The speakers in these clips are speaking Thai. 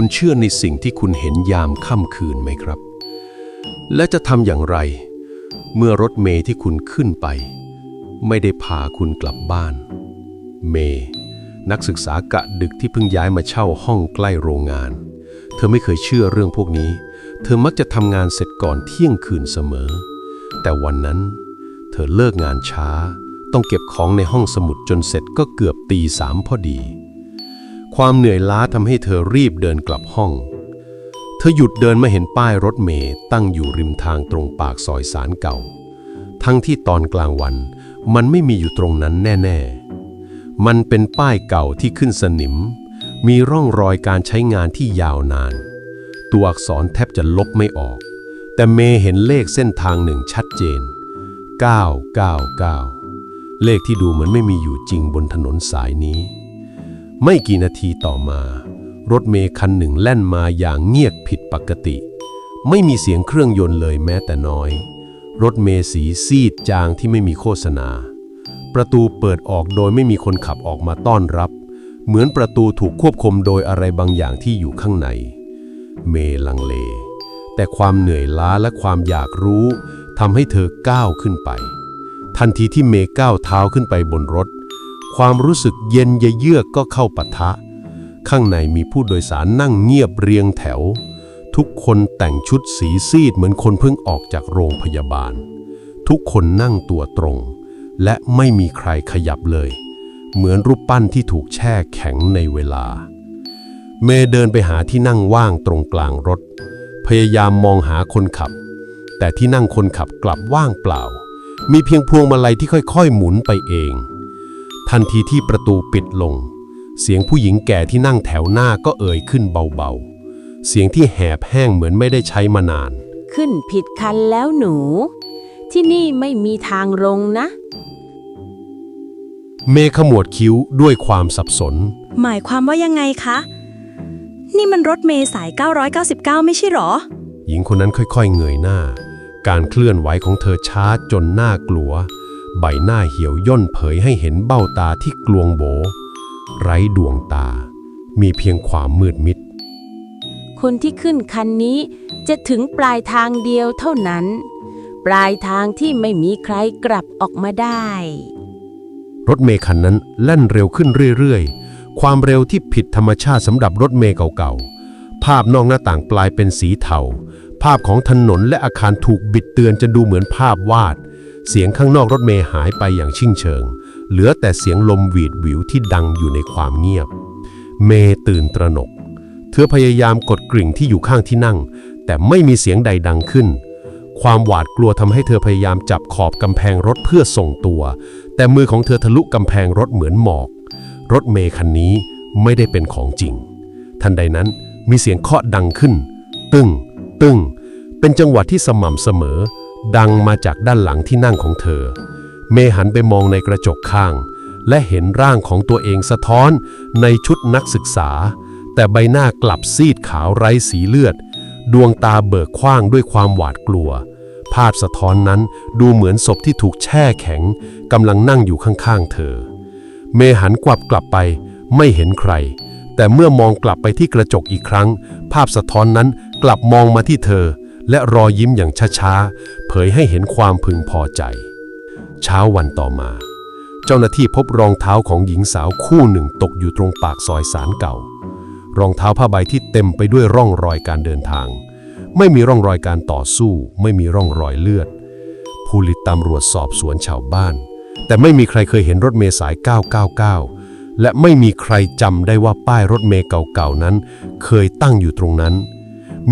คุณเชื่อในสิ่งที่คุณเห็นยามค่ำคืนไหมครับ และจะทำอย่างไร เมื่อรถเมย์ที่คุณขึ้นไป ไม่ได้พาคุณกลับบ้าน เมย์นักศึกษากะดึกที่เพิ่งย้ายมาเช่าห้องใกล้โรงงาน เธอไม่เคยเชื่อเรื่องพวกนี้ เธอมักจะทำงานเสร็จก่อนเที่ยงคืนเสมอ แต่วันนั้น เธอเลิกงานช้า ต้องเก็บของในห้องสมุดจนเสร็จก็เกือบตีสามพอดี ความเหนื่อยล้าทำให้เธอรีบเดินกลับห้อง เธอหยุดเดินมาเห็นป้ายรถเมย์ตั้งอยู่ริมทางตรงปากซอยสารเก่า ทั้งที่ตอนกลางวันมันไม่มีอยู่ตรงนั้นแน่ ๆ มันเป็นป้ายเก่าที่ขึ้นสนิม มีร่องรอยการใช้งานที่ยาวนาน ตัวอักษรแทบจะลบไม่ออก แต่เมย์เห็นเลขเส้นทางหนึ่งชัดเจน 999 เลขที่ดูเหมือนไม่มีอยู่จริงบนถนนสายนี้ ไม่กี่นาทีต่อมา รถเมย์คันหนึ่งแล่นมาอย่างเงียบผิดปกติ ไม่มีเสียงเครื่องยนต์เลยแม้แต่น้อย รถเมย์สีซีดจางที่ไม่มีโฆษณา ประตูเปิดออกโดยไม่มีคนขับออกมาต้อนรับ เหมือนประตูถูกควบคุมโดยอะไรบางอย่างที่อยู่ข้างใน เมลังเล แต่ความเหนื่อยล้าและความอยากรู้ทำให้เธอก้าวขึ้นไป ทันทีที่เมก้าวเท้าขึ้นไปบนรถ ความรู้สึกเย็นเยือกก็เข้าปะทะ ข้างในมีผู้โดยสารนั่งเงียบเรียงแถว ทุกคนแต่งชุดสีซีดเหมือนคนเพิ่งออกจากโรงพยาบาล ทุกคนนั่งตัวตรง และไม่มีใครขยับเลย เหมือนรูปปั้นที่ถูกแช่แข็งในเวลา เมย์เดินไปหาที่นั่งว่างตรงกลางรถ พยายามมองหาคนขับ แต่ที่นั่งคนขับกลับว่างเปล่า มีเพียงพวงมาลัยที่ค่อยๆ หมุนไปเอง ทันทีที่ประตูปิดลง เสียงผู้หญิงแก่ที่นั่งแถวหน้าก็เอ่ยขึ้นเบาๆ เสียงที่แหบแห้งเหมือนไม่ได้ใช้มานาน ขึ้นผิดคันแล้วหนู ที่นี่ไม่มีทางลงนะ เมย์ขมวดคิ้วด้วยความสับสน หมายความว่ายังไงคะ นี่มันรถเมย์สาย 999 ไม่ใช่หรอ หญิงคนนั้นค่อยๆเงยหน้า การเคลื่อนไหวของเธอช้าจนน่ากลัว ใบหน้าเหี่ยวย่นเผยให้เห็นเบ้าตาที่กลวงโบ ไร้ดวงตา มีเพียงความมืดมิด คนที่ขึ้นคันนี้จะถึงปลายทางเดียวเท่านั้น ปลายทางที่ไม่มีใครกลับออกมาได้ รถเมย์คันนั้นแล่นเร็วขึ้นเรื่อยๆ ความเร็วที่ผิดธรรมชาติสำหรับรถเมย์เก่าๆ ภาพนอกหน้าต่างปลายเป็นสีเทาภาพของถนนและอาคารถูกบิดเตือนจนดูเหมือนภาพวาด เสียงข้างนอกรถเมย์หายไปอย่างชิ่งเชิง เหลือแต่เสียงลมหวีดหวิวที่ดังอยู่ในความเงียบ เมย์ตื่นตระหนก เธอพยายามกดกริ่งที่อยู่ข้างที่นั่ง แต่ไม่มีเสียงใดดังขึ้น ความหวาดกลัวทำให้เธอพยายามจับขอบกำแพงรถเพื่อส่งตัว แต่มือของเธอทะลุกำแพงรถเหมือนหมอก รถเมย์คันนี้ไม่ได้เป็นของจริง ทันใดนั้นมีเสียงเคาะดังขึ้น ตึ้ง ตึ้ง เป็นจังหวะที่สม่ำเสมอ ดังมาจากด้านหลังที่นั่งของเธอ เมหันไปมองในกระจกข้าง และเห็นร่างของตัวเองสะท้อนในชุดนักศึกษา แต่ใบหน้ากลับซีดขาวไร้สีเลือด ดวงตาเบิกกว้างด้วยความหวาดกลัว ภาพสะท้อนนั้นดูเหมือนศพที่ถูกแช่แข็งกำลังนั่งอยู่ข้างๆเธอ เมหันกลับกลับไปไม่เห็นใคร แต่เมื่อมองกลับไปที่กระจกอีกครั้ง ภาพสะท้อนนั้นกลับมองมาที่เธอและรอยยิ้มอย่างช้าๆ เผยให้เห็นความพึงพอใจ เช้าวันต่อมา เจ้าหน้าที่พบรองเท้าของหญิงสาวคู่หนึ่งตกอยู่ตรงปากซอยสารเก่า รองเท้าผ้าใบที่เต็มไปด้วยร่องรอยการเดินทาง ไม่มีร่องรอยการต่อสู้ ไม่มีร่องรอยเลือด ผู้ลิตตำรวจสอบสวนชาวบ้าน แต่ไม่มีใครเคยเห็นรถเมล์สาย 999 และไม่มีใครจำได้ว่าป้ายรถเมล์เก่าๆนั้น เคยตั้งอยู่ตรงนั้น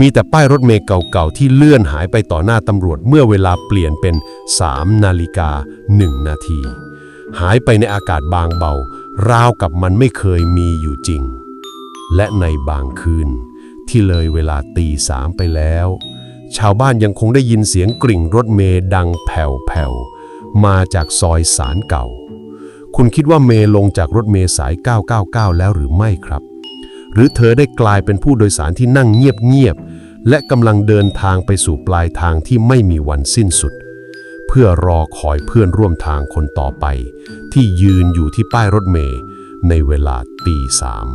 มีแต่ป้ายรถเมล์เก่าๆ ที่เลื่อนหายไปต่อหน้าตำรวจเมื่อเวลาเปลี่ยนเป็น 3 นาฬิกา 1 นาที หายไปในอากาศบางเบา ราวกับมันไม่เคยมีอยู่จริง และในบางคืน ที่เลยเวลาตีสามไปแล้ว ชาวบ้านยังคงได้ยินเสียงกริ่งรถเมย์ดังแผ่วๆ มาจากซอยสารเก่า คุณคิดว่าเมย์ลงจากรถเมย์สาย 999 แล้วหรือไม่ครับ หรือเธอได้กลายเป็นผู้โดยสารที่นั่งเงียบๆและกำลังเดินทางไปสู่ปลายทางที่ไม่มีวันสิ้นสุด เพื่อรอคอยเพื่อนร่วมทางคนต่อไป ที่ยืนอยู่ที่ป้ายรถเมย์ในเวลาตีสาม